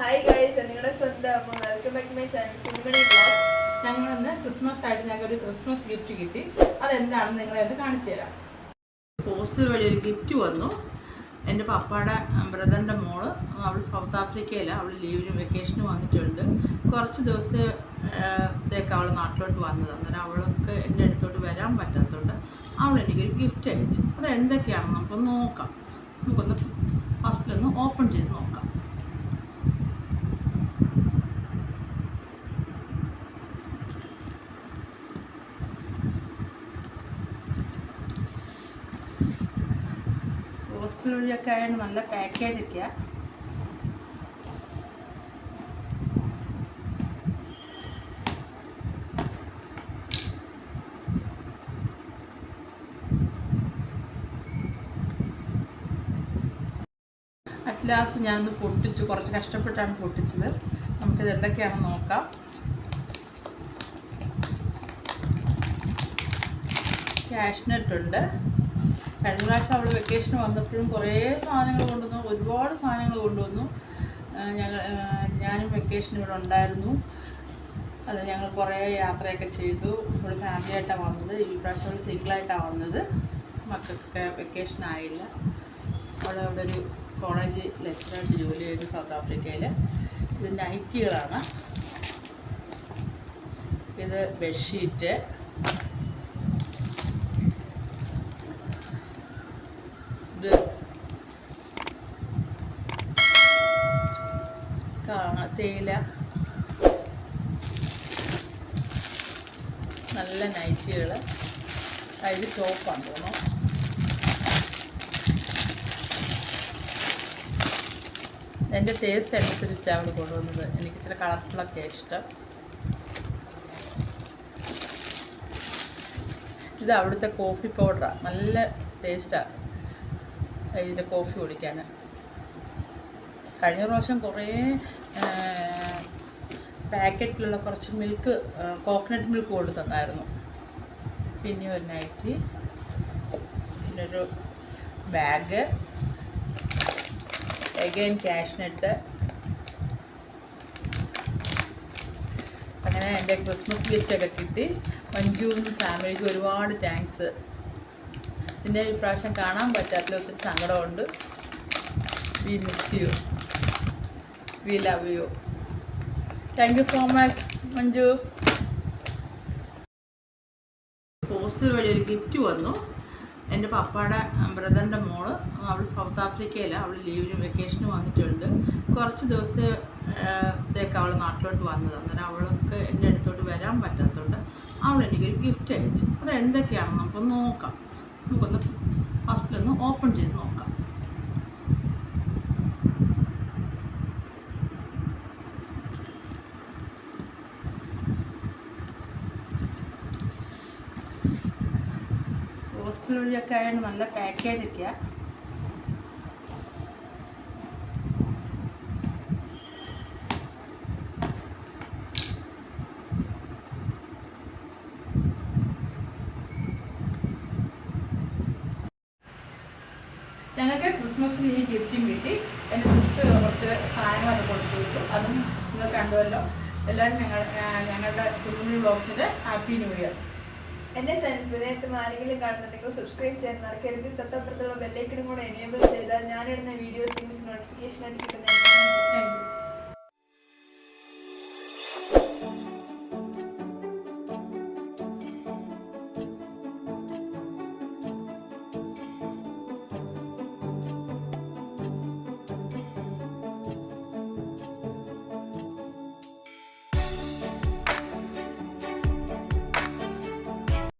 Hi guys നിങ്ങളുടെ സ്വന്തം അമ്മ. Welcome back my channel Kunjumani blogs ഞങ്ങളിന്ന് ക്രിസ്മസ് ആയിട്ട് ഞങ്ങൾക്ക് ഒരു ക്രിസ്മസ് ഗിഫ്റ്റ് കിട്ടി. അതെന്താണെന്ന് നിങ്ങളെ അത് കാണിച്ചു തരാം. പോസ്റ്റൽ വഴി ഒരു ഗിഫ്റ്റ് വന്നു. എന്റെ പപ്പയുടെ ബ്രദറിന്റെ മോൾ അവൾ സൗത്ത് ആഫ്രിക്കയിലാണ് അവൾ ലീവിന് വെക്കേഷന് വന്നിട്ടുണ്ട്. കുറച്ച് ദിവസത്തേക്ക് അവൾ നാട്ടിലോട്ട് വന്നത്. അന്നേരം അവൾക്ക് എന്റെ അടുത്തോട്ട് വരാൻ പറ്റാത്തതുകൊണ്ട് അവൾ എനിക്കൊരു ഗിഫ്റ്റ് അയച്ചു. അത് എന്തൊക്കെയാണെന്ന് നമുക്ക് നോക്കാം. നമുക്കൊന്ന് ഫസ്റ്റിലൊന്ന് ഓപ്പൺ ചെയ്ത് നോക്കാം. വഴിയൊക്കെ ആയതുകൊണ്ട് നല്ല പാക്കേജ് ഒക്കെയാണ് അറ്റ് ലാസ്റ്റ് ഞാനൊന്ന് പൊട്ടിച്ചു കുറച്ച് കഷ്ടപ്പെട്ടാണ് പൊട്ടിച്ചത്. നമുക്കിത് എന്തൊക്കെയാണെന്ന് നോക്കാം. ക്യാഷ്നെറ്റ് ഉണ്ട്. കഴിഞ്ഞ പ്രാവശ്യം അവൾ വെക്കേഷൻ വന്നപ്പോഴും കുറേ സാധനങ്ങൾ കൊണ്ടുവന്നു. ഒരുപാട് സാധനങ്ങൾ കൊണ്ടുവന്നു. ഞങ്ങൾ ഞാനും വെക്കേഷൻ ഇവിടെ ഉണ്ടായിരുന്നു. അത് ഞങ്ങൾ കുറേ യാത്രയൊക്കെ ചെയ്തു. ഇവിടെ ഫാമിലി ആയിട്ടാണ് വന്നത്. ഈ പ്രാവശ്യം അവൾ സിംഗിളായിട്ടാണ് വന്നത്. മക്കൾക്കൊക്കെ വെക്കേഷൻ ആയില്ല. അവൾ അവിടെ ഒരു കോളേജ് ലെക്ചറായിട്ട് ജോലി ചെയ്തു സൗത്ത് ആഫ്രിക്കയിൽ ഇത് നൈറ്റികളാണ് ഇത് ബെഡ്ഷീറ്റ് ഇത് കാ- തേയില നല്ല നൈറ്റികൾ അതായത് ടോപ്പാണ് തോന്നുന്നു. എന്റെ ടേസ്റ്റ് അനുസരിച്ചാണ് അവിടെ കൊണ്ടുവന്നത്. എനിക്ക് ഇച്ചിരി കളർഫുള്ളൊക്കെ ഇഷ്ടം. ഇത് അവിടുത്തെ കോഫി പൗഡറാണ് നല്ല ടേസ്റ്റാണ് ഇതിന്റെ കോഫി കുടിക്കാൻ കഴിഞ്ഞ പ്രാവശ്യം കുറേ പാക്കറ്റിലുള്ള കുറച്ച് മിൽക്ക് കോക്കനട്ട് മിൽക്ക് കൊണ്ട് തന്നായിരുന്നു. പിന്നെ ഒരു നൈറ്റി പിന്നെ ഒരു ബാഗ് എഗെയിൻ ക്യാഷിനിട്ട് അങ്ങനെ എന്റെ ക്രിസ്മസ് ഗിഫ്റ്റൊക്കെ കിട്ടി. മഞ്ജുവും ഫാമിലിക്ക് ഒരുപാട് താങ്ക്സ് ഇതിന്റെ ഈ പ്രാവശ്യം കാണാൻ പറ്റാത്തതിൽ ഒത്തിരി സങ്കടമുണ്ട്. We miss you we love you thank you so much Manju postal വഴി ഒരു ഗിഫ്റ്റ് വന്നു. എന്റെ പപ്പയുടെ ബ്രദറിന്റെ മോൾ അവൾ സൗത്ത് ആഫ്രിക്കയിലാണ് അവൾ ലീവിന് വെക്കേഷന് വന്നിട്ടുണ്ട്. കുറച്ച് ദിവസത്തേക്ക് അവൾ നാട്ടിലോട്ട് വന്നത്. അന്നേരം അവൾക്ക് എന്റെ അടുത്തോട്ട് വരാൻ പറ്റാത്തതുകൊണ്ട് അവൾ എനിക്കൊരു ഗിഫ്റ്റ് അയച്ചു. അത് എന്തൊക്കെയാണെന്ന് നമുക്ക് നോക്കാം. നമുക്കൊന്ന് ഫസ്റ്റിലൊന്ന് ഓപ്പൺ ചെയ്ത് നോക്കാം. പോസ്റ്റൽ വഴിയൊക്കെ ആയതുകൊണ്ട് നല്ല പാക്കേജ് ഒക്കെയാണ് ഞങ്ങൾക്ക് ക്രിസ്മസിന് ഈ ഗിഫ്റ്റും കിട്ടി. എന്റെ സിസ്റ്റർ കുറച്ച് സാധനങ്ങളൊക്കെ കൊടുത്തു വിട്ടു. അതും നിങ്ങൾ കണ്ടുവല്ലോ. എല്ലാവരും ഞങ്ങൾ ഞങ്ങളുടെ കുഞ്ഞുണ്ണി ബോക്സിന്റെ ഹാപ്പി ന്യൂ ഇയർ എന്റെ ചാനൽ പുതിയായിട്ട് ആരെങ്കിലും കാണുന്നുണ്ടെങ്കിൽ സബ്സ്ക്രൈബ് ചെയ്യാൻ മറക്കരുത്. തൊട്ടപ്പുറത്തുള്ള ബെല്ലൈക്കനും കൂടെ എനേബിൾ ചെയ്താൽ ഞാനിടുന്ന വീഡിയോസ് നിങ്ങൾക്ക് നോട്ടിഫിക്കേഷൻ ആയിട്ട് കിട്ടുന്നതായിരിക്കും